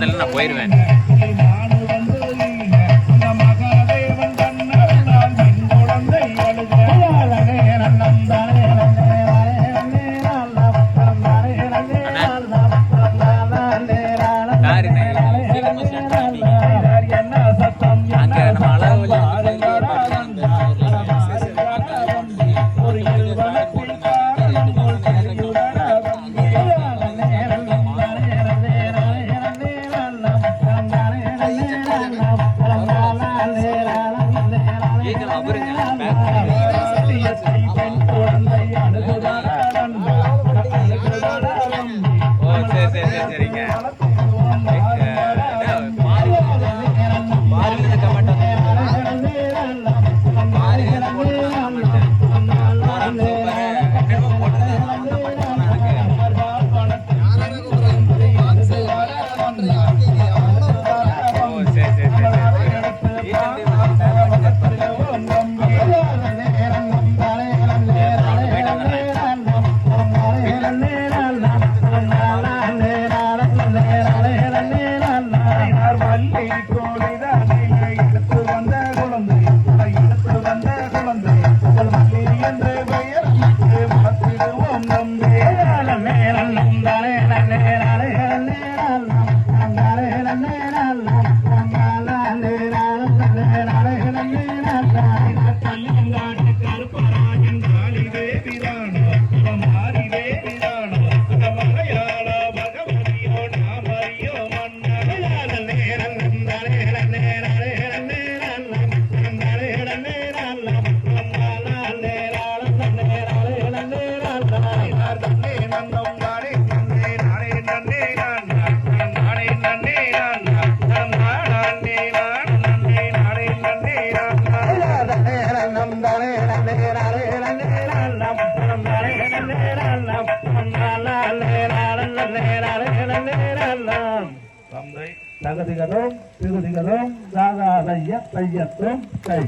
பக்கத்தில் நான் போயிடுவேன் காரு விஜய் அவருங்க மல்லிகை கோடிதான் தந்தை தகுதிகளும் திருதிகளும் தாதாதைய தையத்தும் கை.